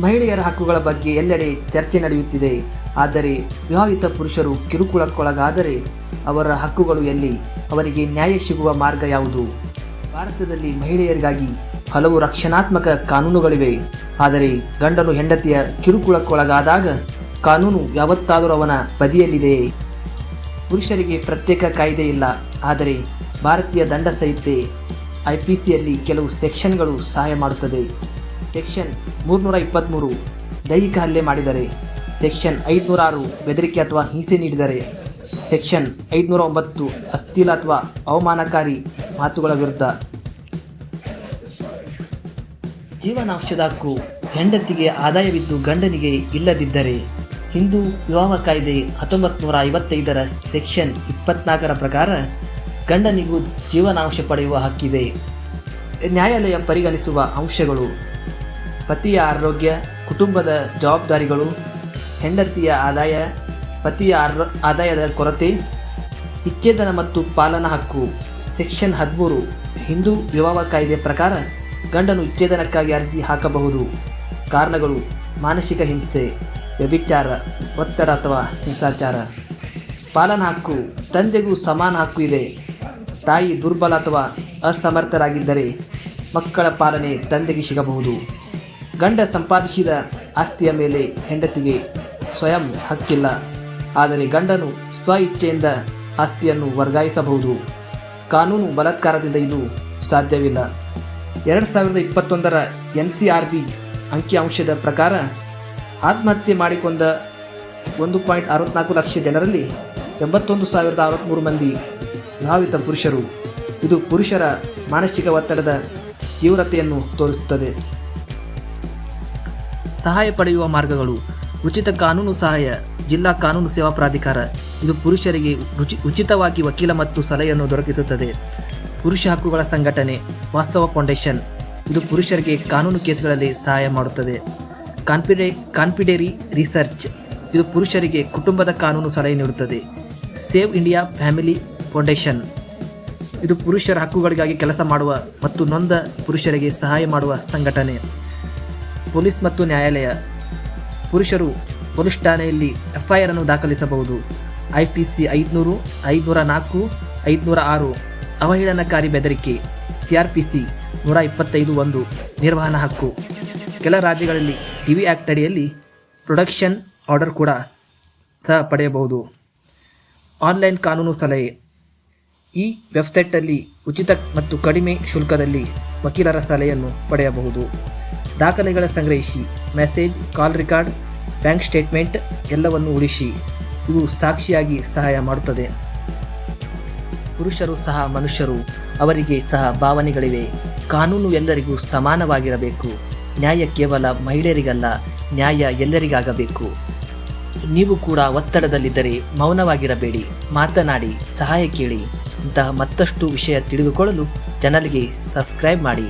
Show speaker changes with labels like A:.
A: ಮಹಿಳೆಯರ ಹಕ್ಕುಗಳ ಬಗ್ಗೆ ಎಲ್ಲೆಡೆ ಚರ್ಚೆ ನಡೆಯುತ್ತಿದೆ. ಆದರೆ ವಿವಾಹಿತ ಪುರುಷರು ಕಿರುಕುಳಕ್ಕೊಳಗಾದರೆ ಅವರ ಹಕ್ಕುಗಳು ಎಲ್ಲಿ? ಅವರಿಗೆ ನ್ಯಾಯ ಸಿಗುವ ಮಾರ್ಗ ಯಾವುದು? ಭಾರತದಲ್ಲಿ ಮಹಿಳೆಯರಿಗಾಗಿ ಹಲವು ರಕ್ಷಣಾತ್ಮಕ ಕಾನೂನುಗಳಿವೆ. ಆದರೆ ಗಂಡನು ಹೆಂಡತಿಯ ಕಿರುಕುಳಕ್ಕೊಳಗಾದಾಗ ಕಾನೂನು ಯಾವತ್ತಾದರೂ ಅವನ ಬದಿಯಲ್ಲಿದೆಯೇ? ಪುರುಷರಿಗೆ ಪ್ರತ್ಯೇಕ ಕಾಯ್ದೆ ಇಲ್ಲ. ಆದರೆ ಭಾರತೀಯ ದಂಡ ಸಂಹಿತೆ ಐ ಪಿ ಸಿಯಲ್ಲಿ ಕೆಲವು ಸೆಕ್ಷನ್ಗಳು ಸಹಾಯ ಮಾಡುತ್ತದೆ. ಸೆಕ್ಷನ್ ಮೂರ್ನೂರ ಇಪ್ಪತ್ತ್ಮೂರು ದೈಹಿಕ ಹಲ್ಲೆ ಮಾಡಿದರೆ. ಸೆಕ್ಷನ್ ಐದುನೂರ ಆರು ಬೆದರಿಕೆ ಅಥವಾ ಹಿಂಸೆ ನೀಡಿದರೆ. ಸೆಕ್ಷನ್ ಐದುನೂರ ಒಂಬತ್ತು ಅಸ್ಥಿಲ ಅಥವಾ ಅವಮಾನಕಾರಿ ಮಾತುಗಳ ವಿರುದ್ಧ. ಜೀವನಾಂಶದ ಹಕ್ಕು ಹೆಂಡತಿಗೆ ಆದಾಯವಿದ್ದು ಗಂಡನಿಗೆ ಇಲ್ಲದಿದ್ದರೆ. ಹಿಂದೂ ವಿವಾಹ ಕಾಯ್ದೆ ಹತ್ತೊಂಬತ್ತು ನೂರ ಐವತ್ತೈದರ ಸೆಕ್ಷನ್ ಇಪ್ಪತ್ನಾಲ್ಕರ ಪ್ರಕಾರ ಗಂಡನಿಗೂ ಜೀವನಾಂಶ ಪಡೆಯುವ ಹಕ್ಕಿದೆ. ನ್ಯಾಯಾಲಯ ಪರಿಗಣಿಸುವ ಅಂಶಗಳು. ಪತಿಯ ಆರೋಗ್ಯ, ಕುಟುಂಬದ ಜವಾಬ್ದಾರಿಗಳು, ಹೆಂಡತಿಯ ಆದಾಯ, ಪತಿಯ ಆದಾಯದ ಕೊರತೆ ವಿಚ್ಛೇದನ ಮತ್ತು ಪಾಲನಾ ಹಕ್ಕು. ಸೆಕ್ಷನ್ ಹದಿಮೂರು, ಹಿಂದೂ ವಿವಾಹ ಕಾಯ್ದೆ ಪ್ರಕಾರ ಗಂಡನು ವಿಚ್ಛೇದನಕ್ಕಾಗಿ ಅರ್ಜಿ ಹಾಕಬಹುದು. ಕಾರಣಗಳು, ಮಾನಸಿಕ ಹಿಂಸೆ, ವ್ಯಭಿಚಾರ, ಒತ್ತಡ ಅಥವಾ ಹಿಂಸಾಚಾರ. ಪಾಲನಾ ಹಕ್ಕು, ತಂದೆಗೂ ಸಮಾನ ಹಕ್ಕು ಇದೆ. ತಾಯಿ ದುರ್ಬಲ ಅಥವಾ ಅಸಮರ್ಥರಾಗಿದ್ದರೆ ಮಕ್ಕಳ ಪಾಲನೆ ತಂದೆಗೆ ಸಿಗಬಹುದು. ಗಂಡ ಸಂಪಾದಿಸಿದ ಆಸ್ತಿಯ ಮೇಲೆ ಹೆಂಡತಿಗೆ ಸ್ವಯಂ ಹಕ್ಕಿಲ್ಲ. ಆದರೆ ಗಂಡನು ಸ್ವ ಇಚ್ಛೆಯಿಂದ ಆಸ್ತಿಯನ್ನು ವರ್ಗಾಯಿಸಬಹುದು. ಕಾನೂನು ಬಲಾತ್ಕಾರದಿಂದ ಇದು ಸಾಧ್ಯವಿಲ್ಲ. ಎರಡು ಸಾವಿರದ ಇಪ್ಪತ್ತೊಂದರ ಎನ್ ಸಿ ಆರ್ ಬಿ ಅಂಕಿಅಂಶದ ಪ್ರಕಾರ ಆತ್ಮಹತ್ಯೆ ಮಾಡಿಕೊಂಡ ಒಂದು ಪಾಯಿಂಟ್ ಅರವತ್ನಾಲ್ಕು ಲಕ್ಷ ಜನರಲ್ಲಿ ಎಂಬತ್ತೊಂದು ಸಾವಿರದ ಅರವತ್ತ್ಮೂರು ಮಂದಿ ಭಾವಿತ ಪುರುಷರು. ಇದು ಪುರುಷರ ಮಾನಸಿಕ ಒತ್ತಡದ ತೀವ್ರತೆಯನ್ನು ತೋರಿಸುತ್ತದೆ. ಸಹಾಯ ಪಡೆಯುವ ಮಾರ್ಗಗಳು. ಉಚಿತ ಕಾನೂನು ಸಹಾಯ, ಜಿಲ್ಲಾ ಕಾನೂನು ಸೇವಾ ಪ್ರಾಧಿಕಾರ. ಇದು ಪುರುಷರಿಗೆ ರುಚಿ ಉಚಿತವಾಗಿ ವಕೀಲ ಮತ್ತು ಸಲಹೆಯನ್ನು ದೊರಕಿಸುತ್ತದೆ. ಪುರುಷ ಹಕ್ಕುಗಳ ಸಂಘಟನೆ, ವಾಸ್ತವ ಫೌಂಡೇಶನ್. ಇದು ಪುರುಷರಿಗೆ ಕಾನೂನು ಕೇಸ್ಗಳಲ್ಲಿ ಸಹಾಯ ಮಾಡುತ್ತದೆ. ಕಾನ್ಫಿಡೆ ಕಾನ್ಫಿಡೆರಿ ರಿಸರ್ಚ್. ಇದು ಪುರುಷರಿಗೆ ಕುಟುಂಬದ ಕಾನೂನು ಸಲಹೆ ನೀಡುತ್ತದೆ. Save India family foundation. ಇದು ಪುರುಷರ ಹಕ್ಕುಗಳಿಗಾಗಿ ಕೆಲಸ ಮಾಡುವ ಮತ್ತು ನೊಂದ ಪುರುಷರಿಗೆ ಸಹಾಯ ಮಾಡುವ ಸಂಘಟನೆ. ಪೊಲೀಸ್ ಮತ್ತು ನ್ಯಾಯಾಲಯ. ಪುರುಷರು ಪೊಲೀಸ್ ಠಾಣೆಯಲ್ಲಿ ಎಫ್ಐಆರ್ ಅನ್ನು ದಾಖಲಿಸಬಹುದು. ಐ ಪಿ ಸಿ ಐದುನೂರು, ಐದುನೂರ ನಾಲ್ಕು, ಐದುನೂರ ಆರು. ಅವಹೇಳನಕಾರಿ ಬೆದರಿಕೆ. ಸಿ ಆರ್ ಪಿ ಸಿ ನೂರ ಇಪ್ಪತ್ತೈದು ಒಂದು ನಿರ್ವಹಣಾ ಹಕ್ಕು. ಕೆಲ ರಾಜ್ಯಗಳಲ್ಲಿ ಟಿವಿ ಆ್ಯಕ್ಟ್ ಅಡಿಯಲ್ಲಿ ಪ್ರೊಡಕ್ಷನ್ ಆರ್ಡರ್ ಕೂಡ ಸಹ ಪಡೆಯಬಹುದು. ಆನ್ಲೈನ್ ಕಾನೂನು ಸಲಹೆ. ಈ ವೆಬ್ಸೈಟಲ್ಲಿ ಉಚಿತ ಮತ್ತು ಕಡಿಮೆ ಶುಲ್ಕದಲ್ಲಿ ವಕೀಲರ ಸಲಹೆಯನ್ನು ಪಡೆಯಬಹುದು. ದಾಖಲೆಗಳ ಸಂಗ್ರಹಿಸಿ, message, call record, bank statement ಎಲ್ಲವನ್ನು ಉಳಿಸಿ ಇವು ಸಾಕ್ಷಿಯಾಗಿ ಸಹಾಯ ಮಾಡುತ್ತದೆ. ಪುರುಷರು ಸಹ ಮನುಷ್ಯರು, ಅವರಿಗೆ ಸಹ ಭಾವನೆಗಳಿವೆ. ಕಾನೂನು ಎಲ್ಲರಿಗೂ ಸಮಾನವಾಗಿರಬೇಕು. ನ್ಯಾಯ ಕೇವಲ ಮಹಿಳೆಯರಿಗಲ್ಲ, ನ್ಯಾಯ ಎಲ್ಲರಿಗಾಗಬೇಕು. ನೀವು ಕೂಡ ಒತ್ತಡದಲ್ಲಿದ್ದರೆ ಮೌನವಾಗಿರಬೇಡಿ. ಮಾತನಾಡಿ, ಸಹಾಯ ಕೇಳಿ. ಇಂತಹ ಮತ್ತಷ್ಟು ವಿಷಯ ತಿಳಿದುಕೊಳ್ಳಲು ಚಾನಲ್ಗೆ ಸಬ್ಸ್ಕ್ರೈಬ್ ಮಾಡಿ.